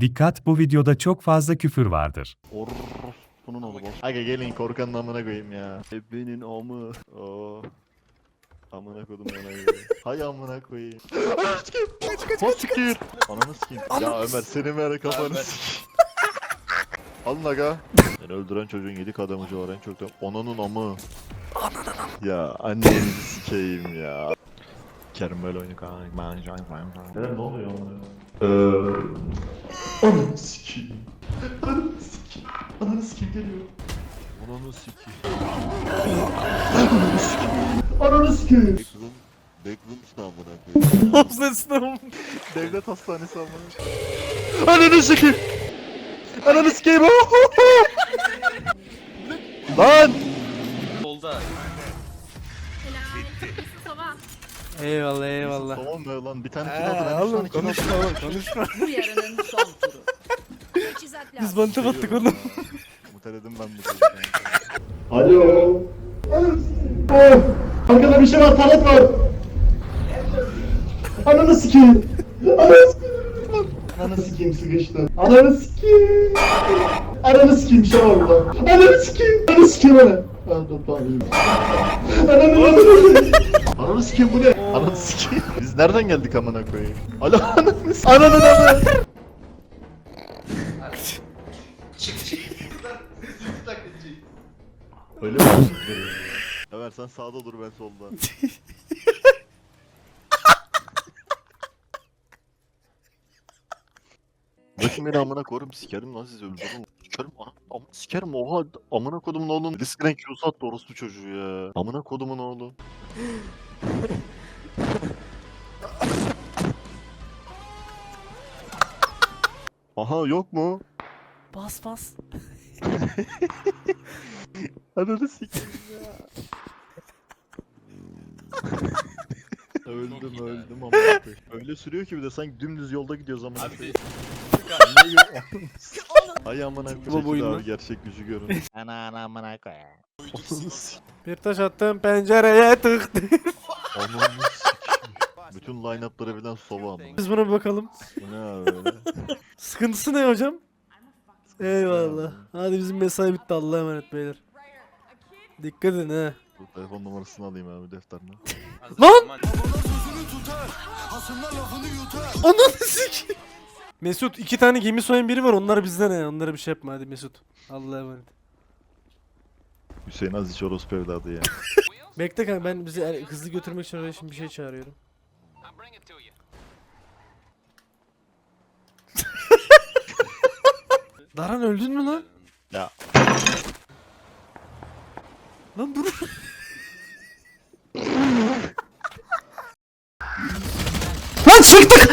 Dikkat bu videoda çok fazla küfür vardır. Or bunun oğlu boş. Aga gelin korkanın amına koyayım ya. Ebenin amı. Oo. Amına kodum ona göre. Hay amına koyayım. Ananı sikeyim. Kaç sikeyim. Ananı sikeyim. Ya Ömer seni meğer kafanı sikeyim. Alın aga. Seni öldüren çocuğun yedi kademeci var en çok da. Onanın amı. Ananın amı. Ya annenizi sikeyim ya. Kerim böyle oyunu kanka. Ben ne oluyor Eee... Ananı sikeyim. Ananı sikeyim. Ananı sikeyim geliyor. Ananı sikeyim. Ananı sikeyim. Ananı sikeyim. Backrooms ne amına koyayım? Hafızasına Devlet hastanesi amına. Ananı sikeyim. Ananı sikeyim. Lan! Eyvallah eyvallah. Tamam mı lan? Bir tane kill Eee aldı. Oğlum konuşma oğlum konuşma. bu yarının son turu. Teçhizat Biz lazım. bantı battık oğlum. Muteledim ben bu. Alo. Oh, arkada bir şey var, taret var. Ananı sikeyim. Ananı sikeyim. Ananı sikeyim sıkıştı. Ananı sikeyim. Ananı sikeyim bir şey var burada. Ananı sikeyim. Ananı sikeyim ana. Tamam, iyiyim. Ananı ananı. Ananı sikeyim bu ne? Ananı sikeyim. Biz nereden geldik amına koyayım? Alo ananı sikeyim. Ananı ananı. Öyle mi? Ömer sen sağda dur ben solda. Bakın beni amına korum sikerim lan sizi öldürürüm. Sikerim ana, am, sikerim oha amına kodumun oğlum. Risk rank Q'su attı orospu çocuğu ya. Amına kodumun oğlu. Aha yok mu? Bas bas. Ananı sikeyim ya. öldüm öldüm ama öyle sürüyor ki bir de sanki dümdüz yolda gidiyoruz ama. Abi Ay amına Bu koyayım. abi gerçek yüzü görün. Ana ana amına koyayım. Bir taş attım pencereye tıktı. Ananı sikeyim. Bütün line-up'lara birden sova ama. Biz buna bir bakalım. Bu ne abi öyle? Sıkıntısı ne hocam? Eyvallah. Hadi bizim mesai bitti Allah'a emanet beyler. Dikkat edin ha. Dur, telefon numarasını alayım abi defterine. Lan! Ananı sikeyim. Mesut iki tane gemi soyan biri var onlar bizden ne? Onlara bir şey yapma hadi Mesut. Allah'a emanet. Hüseyin Aziz orospu evladı ya. Bekle kanka ben bizi er- hızlı götürmek için oraya şimdi bir şey çağırıyorum. Daran öldün mü lan? ya Lan dur. lan çıktık.